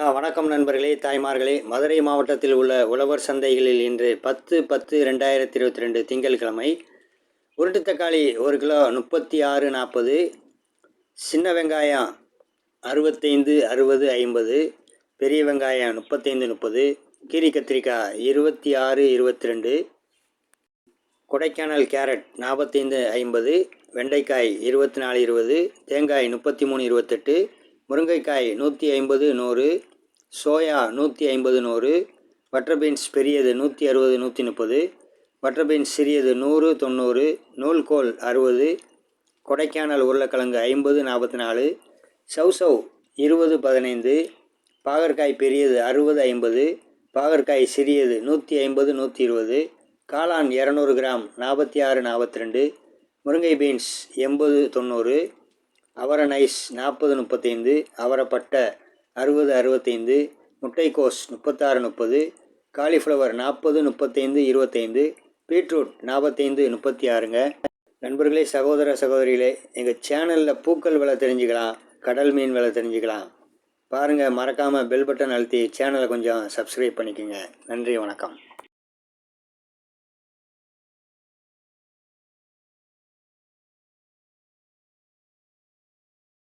வணக்கம் நண்பர்களே தாய்மார்களே. மதுரை மாவட்டத்தில் உள்ள உழவர் சந்தைகளில் இன்று பத்து பத்து ரெண்டாயிரத்தி இருபத்தி ரெண்டு திங்கட்கிழமை உருட்டு தக்காளி ஒரு கிலோ முப்பத்தி ஆறு நாற்பது சின்ன வெங்காயம் அறுபத்தைந்து அறுபது ஐம்பது பெரிய வெங்காயம் முப்பத்தைந்து முப்பது கீரி கத்திரிக்காய் இருபத்தி ஆறு இருபத்தி ரெண்டு கொடைக்கானல் கேரட் நாற்பத்தைந்து ஐம்பது வெண்டைக்காய் இருபத்தி நாலு இருபது தேங்காய் முப்பத்தி மூணு இருபத்தெட்டு முருங்கைக்காய் நூற்றி ஐம்பது நூறு சோயா நூற்றி ஐம்பது நூறு பட்டர் பீன்ஸ் பெரியது நூற்றி அறுபது நூற்றி முப்பது பட்டர் பீன்ஸ் சிறியது நூறு தொண்ணூறு நூல்கோல் அறுபது கொடைக்கானல் உருளைக்கிழங்கு ஐம்பது நாற்பத்தி நாலு சௌசௌ இருபது பதினைந்து பாகற்காய் பெரியது அறுபது ஐம்பது பாகற்காய் சிறியது நூற்றி ஐம்பது நூற்றி இருபது காளான் இரநூறு கிராம் நாற்பத்தி ஆறு நாற்பத்தி ரெண்டு முருங்கை பீன்ஸ் எண்பது தொண்ணூறு அவர நைஸ் நாற்பது முப்பத்தைந்து அவரைப்பட்டை அறுபது அறுபத்தைந்து முட்டைக்கோஸ் முப்பத்தாறு முப்பது காலிஃப்ளவர் நாற்பது முப்பத்தைந்து இருபத்தைந்து பீட்ரூட் நாற்பத்தைந்து முப்பத்தி ஆறுங்க நண்பர்களே சகோதர சகோதரிகளே எங்கள் சேனலில் பூக்கள் விலை தெரிஞ்சுக்கலாம் கடல் மீன் விலை தெரிஞ்சுக்கலாம். பாருங்கள் மறக்காமல் பெல் பட்டன் அழுத்தி சேனலை கொஞ்சம் சப்ஸ்கிரைப் பண்ணிக்கோங்க. நன்றி வணக்கம்.